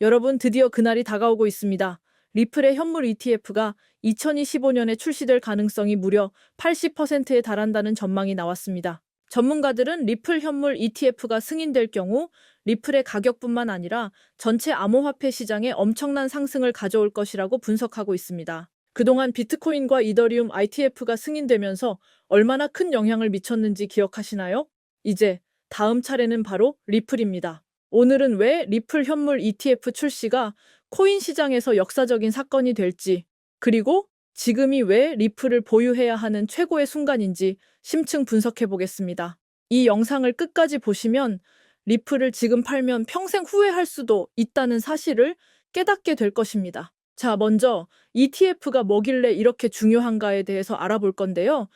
여러분 드디어 그날이 다가오고 있습니다. 리플의 현물 ETF가 2025년에 출시될 가능성이 무려 80%에 달한다는 전망이 나왔습니다. 전문가들은 리플 현물 ETF가 승인될 경우 리플의 가격뿐만 아니라 전체 암호화폐 시장에 엄청난 상승을 가져올 것이라고 분석하고 있습니다. 그동안 비트코인과 이더리움 ITF가 승인되면서 얼마나 큰 영향을 미쳤는지 기억하시나요? 이제 다음 차례는 바로 리플입니다. 오늘은 왜 리플 현물 ETF 출시가 코인 시장에서 역사적인 사건이 될지, 그리고 지금이 왜 리플을 보유해야 하는 최고의 순간인지 심층 분석해 보겠습니다. 이 영상을 끝까지 보시면 리플을 지금 팔면 평생 후회할 수도 있다는 사실을 깨닫게 될 것입니다. 자, 먼저 ETF가 뭐길래 이렇게 중요한가에 대해서 알아볼 건데요.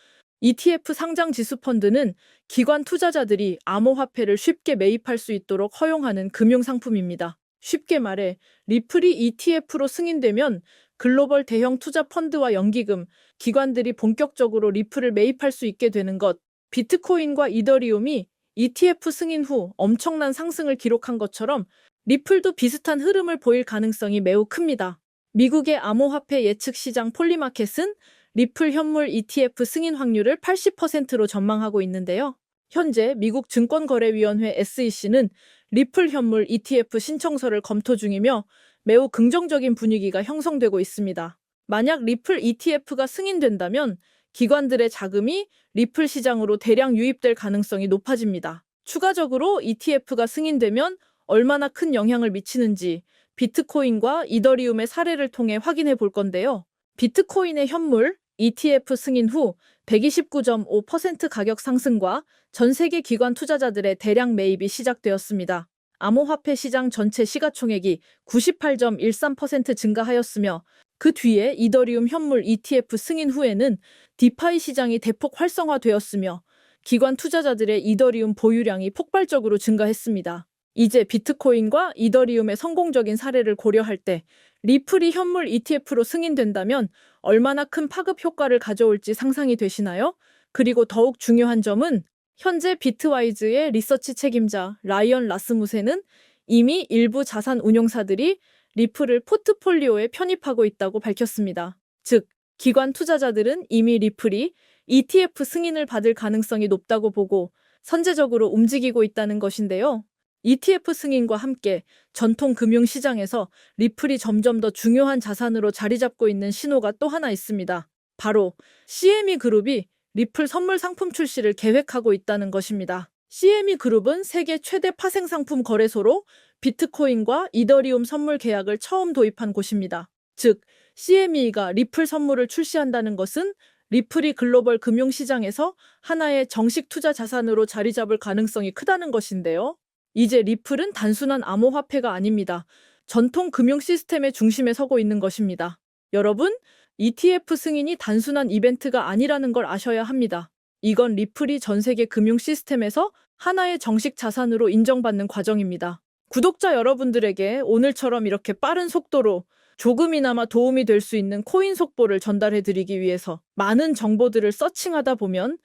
ETF 상장 지수 펀드는 기관 투자자들이 암호화폐를 쉽게 매입할 수 있도록 허용하는 금융 상품입니다. 쉽게 말해 리플이 ETF로 승인되면 글로벌 대형 투자 펀드와 연기금, 기관들이 본격적으로 리플을 매입할 수 있게 되는 것, 비트코인과 이더리움이 ETF 승인 후 엄청난 상승을 기록한 것처럼 리플도 비슷한 흐름을 보일 가능성이 매우 큽니다. 미국의 암호화폐 예측 시장 폴리마켓은 리플 현물 ETF 승인 확률을 80%로 전망하고 있는데요. 현재 미국 증권거래위원회 SEC는 리플 현물 ETF 신청서를 검토 중이며 매우 긍정적인 분위기가 형성되고 있습니다. 만약 리플 ETF가 승인된다면 기관들의 자금이 리플 시장으로 대량 유입될 가능성이 높아집니다. 추가적으로 ETF가 승인되면 얼마나 큰 영향을 미치는지 비트코인과 이더리움의 사례를 통해 확인해 볼 건데요. 비트코인의 현물 ETF 승인 후 129.5% 가격 상승과 전 세계 기관 투자자들의 대량 매입이 시작되었습니다. 암호화폐 시장 전체 시가총액이 98.13% 증가하였으며 그 뒤에 이더리움 현물 ETF 승인 후에는 디파이 시장이 대폭 활성화되었으며 기관 투자자들의 이더리움 보유량이 폭발적으로 증가했습니다. 이제 비트코인과 이더리움의 성공적인 사례를 고려할 때 리플이 현물 ETF로 승인된다면 얼마나 큰 파급 효과를 가져올지 상상이 되시나요? 그리고 더욱 중요한 점은 현재 비트와이즈의 리서치 책임자 라이언 라스무센은 이미 일부 자산 운용사들이 리플을 포트폴리오에 편입하고 있다고 밝혔습니다. 즉, 기관 투자자들은 이미 리플이 ETF 승인을 받을 가능성이 높다고 보고 선제적으로 움직이고 있다는 것인데요. ETF 승인과 함께 전통 금융 시장에서 리플이 점점 더 중요한 자산으로 자리 잡고 있는 신호가 또 하나 있습니다. 바로 CME 그룹이 리플 선물 상품 출시를 계획하고 있다는 것입니다. CME 그룹은 세계 최대 파생 상품 거래소로 비트코인과 이더리움 선물 계약을 처음 도입한 곳입니다. 즉, CME가 리플 선물을 출시한다는 것은 리플이 글로벌 금융 시장에서 하나의 정식 투자 자산으로 자리 잡을 가능성이 크다는 것인데요. 이제 리플은 단순한 암호화폐가 아닙니다. 전통 금융 시스템의 중심에 서고 있는 것입니다. 여러분, ETF 승인이 단순한 이벤트가 아니라는 걸 아셔야 합니다. 이건 리플이 전 세계 금융 시스템에서 하나의 정식 자산으로 인정받는 과정입니다. 구독자 여러분들에게 오늘처럼 이렇게 빠른 속도로 조금이나마 도움이 될 수 있는 코인 속보를 전달해 드리기 위해서 많은 정보들을 서칭하다 보면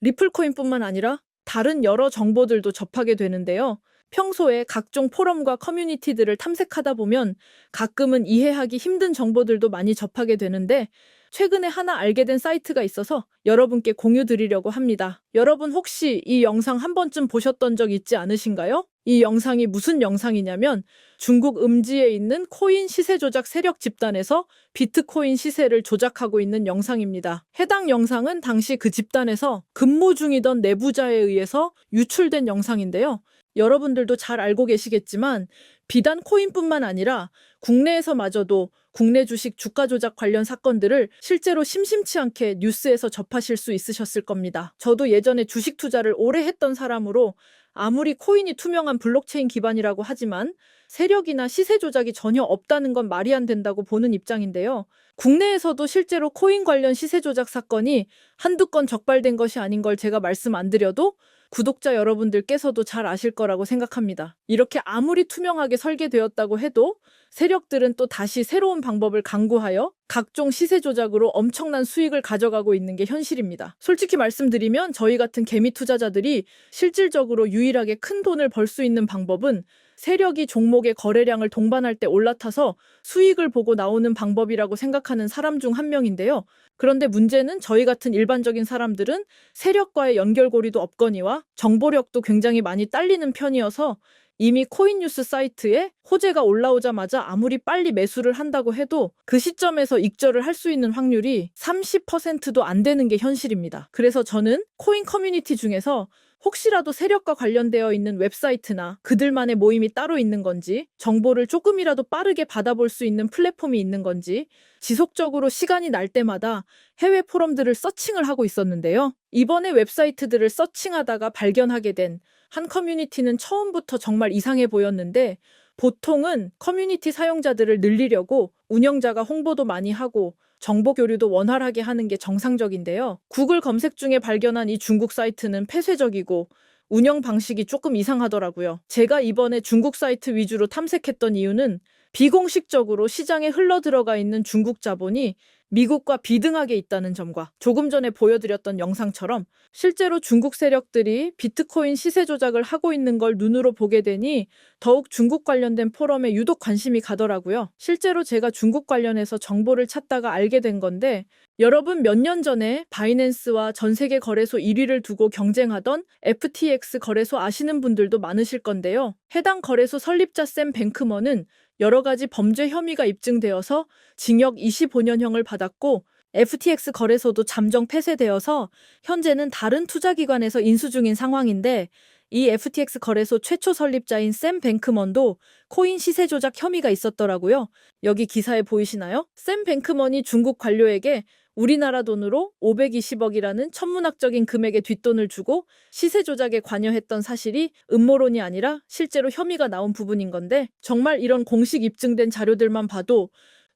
리플코인뿐만 아니라 다른 여러 정보들도 접하게 되는데요. 평소에 각종 포럼과 커뮤니티들을 탐색하다 보면 가끔은 이해하기 힘든 정보들도 많이 접하게 되는데 최근에 하나 알게 된 사이트가 있어서 여러분께 공유 드리려고 합니다. 여러분 혹시 이 영상 한 번쯤 보셨던 적 있지 않으신가요? 이 영상이 무슨 영상이냐면 중국 음지에 있는 코인 시세 조작 세력 집단에서 비트코인 시세를 조작하고 있는 영상입니다. 해당 영상은 당시 그 집단에서 근무 중이던 내부자에 의해서 유출된 영상인데요. 여러분들도 잘 알고 계시겠지만 비단 코인뿐만 아니라 국내에서마저도 국내 주식 주가 조작 관련 사건들을 실제로 심심치 않게 뉴스에서 접하실 수 있으셨을 겁니다. 저도 예전에 주식 투자를 오래 했던 사람으로 아무리 코인이 투명한 블록체인 기반이라고 하지만 세력이나 시세 조작이 전혀 없다는 건 말이 안 된다고 보는 입장인데요. 국내에서도 실제로 코인 관련 시세 조작 사건이 한두 건 적발된 것이 아닌 걸 제가 말씀 안 드려도 구독자 여러분들께서도 잘 아실 거라고 생각합니다. 이렇게 아무리 투명하게 설계되었다고 해도 세력들은 또 다시 새로운 방법을 강구하여 각종 시세 조작으로 엄청난 수익을 가져가고 있는 게 현실입니다. 솔직히 말씀드리면 저희 같은 개미 투자자들이 실질적으로 유일하게 큰 돈을 벌 수 있는 방법은 세력이 종목의 거래량을 동반할 때 올라타서 수익을 보고 나오는 방법이라고 생각하는 사람 중 한 명인데요. 그런데 문제는 저희 같은 일반적인 사람들은 세력과의 연결고리도 없거니와 정보력도 굉장히 많이 딸리는 편이어서 이미 코인뉴스 사이트에 호재가 올라오자마자 아무리 빨리 매수를 한다고 해도 그 시점에서 익절을 할 수 있는 확률이 30%도 안 되는 게 현실입니다. 그래서 저는 코인 커뮤니티 중에서 혹시라도 세력과 관련되어 있는 웹사이트나 그들만의 모임이 따로 있는 건지, 정보를 조금이라도 빠르게 받아볼 수 있는 플랫폼이 있는 건지, 지속적으로 시간이 날 때마다 해외 포럼들을 서칭을 하고 있었는데요. 이번에 웹사이트들을 서칭하다가 발견하게 된 한 커뮤니티는 처음부터 정말 이상해 보였는데, 보통은 커뮤니티 사용자들을 늘리려고 운영자가 홍보도 많이 하고 정보 교류도 원활하게 하는 게 정상적인데요. 구글 검색 중에 발견한 이 중국 사이트는 폐쇄적이고 운영 방식이 조금 이상하더라고요. 제가 이번에 중국 사이트 위주로 탐색했던 이유는 비공식적으로 시장에 흘러 들어가 있는 중국 자본이 미국과 비등하게 있다는 점과 조금 전에 보여드렸던 영상처럼 실제로 중국 세력들이 비트코인 시세 조작을 하고 있는 걸 눈으로 보게 되니 더욱 중국 관련된 포럼에 유독 관심이 가더라고요. 실제로 제가 중국 관련해서 정보를 찾다가 알게 된 건데 여러분 몇 년 전에 바이낸스와 전 세계 거래소 1위를 두고 경쟁하던 FTX 거래소 아시는 분들도 많으실 건데요. 해당 거래소 설립자 샘 뱅크먼은 여러 가지 범죄 혐의가 입증되어서 징역 25년형을 받았고 FTX 거래소도 잠정 폐쇄되어서 현재는 다른 투자기관에서 인수 중인 상황인데 이 FTX 거래소 최초 설립자인 샘 뱅크먼도 코인 시세 조작 혐의가 있었더라고요. 여기 기사에 보이시나요? 샘 뱅크먼이 중국 관료에게 우리나라 돈으로 520억이라는 천문학적인 금액의 뒷돈을 주고 시세 조작에 관여했던 사실이 음모론이 아니라 실제로 혐의가 나온 부분인 건데 정말 이런 공식 입증된 자료들만 봐도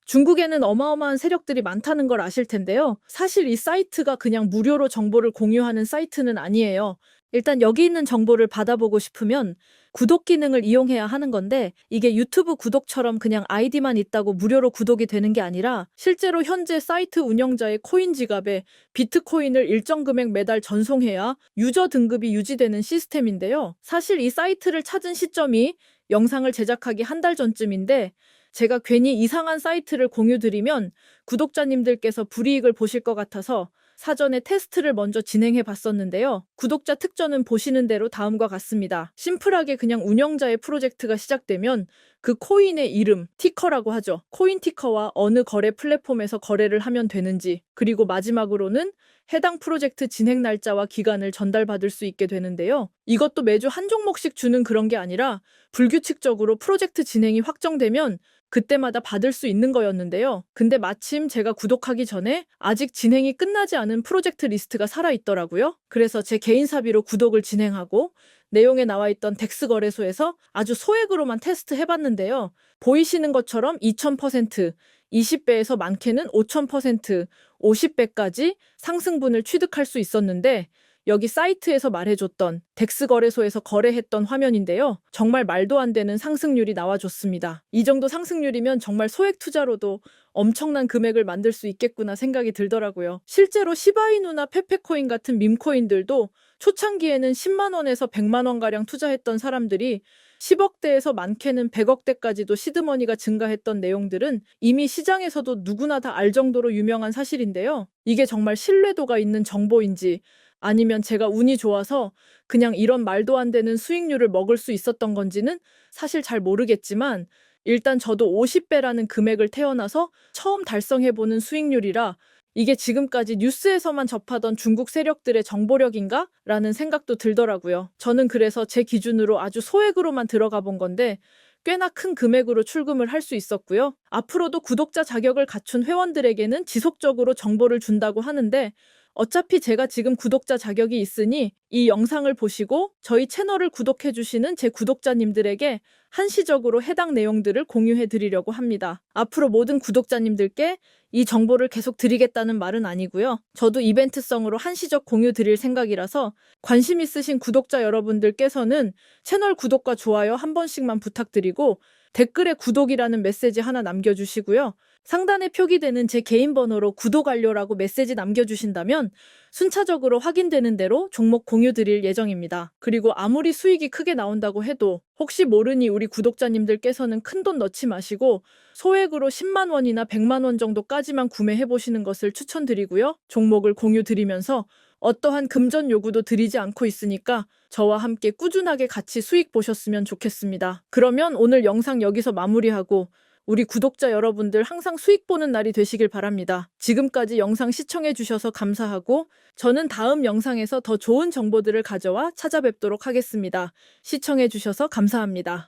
중국에는 어마어마한 세력들이 많다는 걸 아실 텐데요. 사실 이 사이트가 그냥 무료로 정보를 공유하는 사이트는 아니에요. 일단 여기 있는 정보를 받아보고 싶으면 구독 기능을 이용해야 하는 건데 이게 유튜브 구독처럼 그냥 아이디만 있다고 무료로 구독이 되는 게 아니라 실제로 현재 사이트 운영자의 코인 지갑에 비트코인을 일정 금액 매달 전송해야 유저 등급이 유지되는 시스템인데요. 사실 이 사이트를 찾은 시점이 영상을 제작하기 한 달 전쯤인데 제가 괜히 이상한 사이트를 공유드리면 구독자님들께서 불이익을 보실 것 같아서 사전에 테스트를 먼저 진행해 봤었는데요. 구독자 특전은 보시는 대로 다음과 같습니다. 심플하게 그냥 운영자의 프로젝트가 시작되면 그 코인의 이름, 티커라고 하죠. 코인 티커와 어느 거래 플랫폼에서 거래를 하면 되는지, 그리고 마지막으로는 해당 프로젝트 진행 날짜와 기간을 전달받을 수 있게 되는데요. 이것도 매주 한 종목씩 주는 그런 게 아니라 불규칙적으로 프로젝트 진행이 확정되면 그때마다 받을 수 있는 거였는데요. 근데 마침 제가 구독하기 전에 아직 진행이 끝나지 않은 프로젝트 리스트가 살아있더라고요. 그래서 제 개인 사비로 구독을 진행하고 내용에 나와 있던 덱스 거래소에서 아주 소액으로만 테스트 해봤는데요. 보이시는 것처럼 2000%, 20배에서 많게는 5000%, 50배까지 상승분을 취득할 수 있었는데 여기 사이트에서 말해줬던 덱스 거래소에서 거래했던 화면인데요. 정말 말도 안 되는 상승률이 나와줬습니다. 이 정도 상승률이면 정말 소액 투자로도 엄청난 금액을 만들 수 있겠구나 생각이 들더라고요. 실제로 시바이누나 페페코인 같은 밈코인들도 초창기에는 10만 원에서 100만 원가량 투자했던 사람들이 10억대에서 많게는 100억대까지도 시드머니가 증가했던 내용들은 이미 시장에서도 누구나 다 알 정도로 유명한 사실인데요. 이게 정말 신뢰도가 있는 정보인지 아니면 제가 운이 좋아서 그냥 이런 말도 안 되는 수익률을 먹을 수 있었던 건지는 사실 잘 모르겠지만 일단 저도 50배라는 금액을 태어나서 처음 달성해보는 수익률이라 이게 지금까지 뉴스에서만 접하던 중국 세력들의 정보력인가? 라는 생각도 들더라고요. 저는 그래서 제 기준으로 아주 소액으로만 들어가 본 건데 꽤나 큰 금액으로 출금을 할 수 있었고요. 앞으로도 구독자 자격을 갖춘 회원들에게는 지속적으로 정보를 준다고 하는데 어차피 제가 지금 구독자 자격이 있으니 이 영상을 보시고 저희 채널을 구독해 주시는 제 구독자님들에게 한시적으로 해당 내용들을 공유해 드리려고 합니다. 앞으로 모든 구독자님들께 이 정보를 계속 드리겠다는 말은 아니고요. 저도 이벤트성으로 한시적 공유 드릴 생각이라서 관심 있으신 구독자 여러분들께서는 채널 구독과 좋아요 한 번씩만 부탁드리고 댓글에 구독이라는 메시지 하나 남겨주시고요. 상단에 표기되는 제 개인 번호로 구독 완료라고 메시지 남겨주신다면 순차적으로 확인되는 대로 종목 공유 드릴 예정입니다. 그리고 아무리 수익이 크게 나온다고 해도 혹시 모르니 우리 구독자님들께서는 큰 돈 넣지 마시고 소액으로 10만 원이나 100만 원 정도까지만 구매해 보시는 것을 추천드리고요. 종목을 공유 드리면서 어떠한 금전 요구도 드리지 않고 있으니까 저와 함께 꾸준하게 같이 수익 보셨으면 좋겠습니다. 그러면 오늘 영상 여기서 마무리하고 우리 구독자 여러분들 항상 수익 보는 날이 되시길 바랍니다. 지금까지 영상 시청해 주셔서 감사하고 저는 다음 영상에서 더 좋은 정보들을 가져와 찾아뵙도록 하겠습니다. 시청해 주셔서 감사합니다.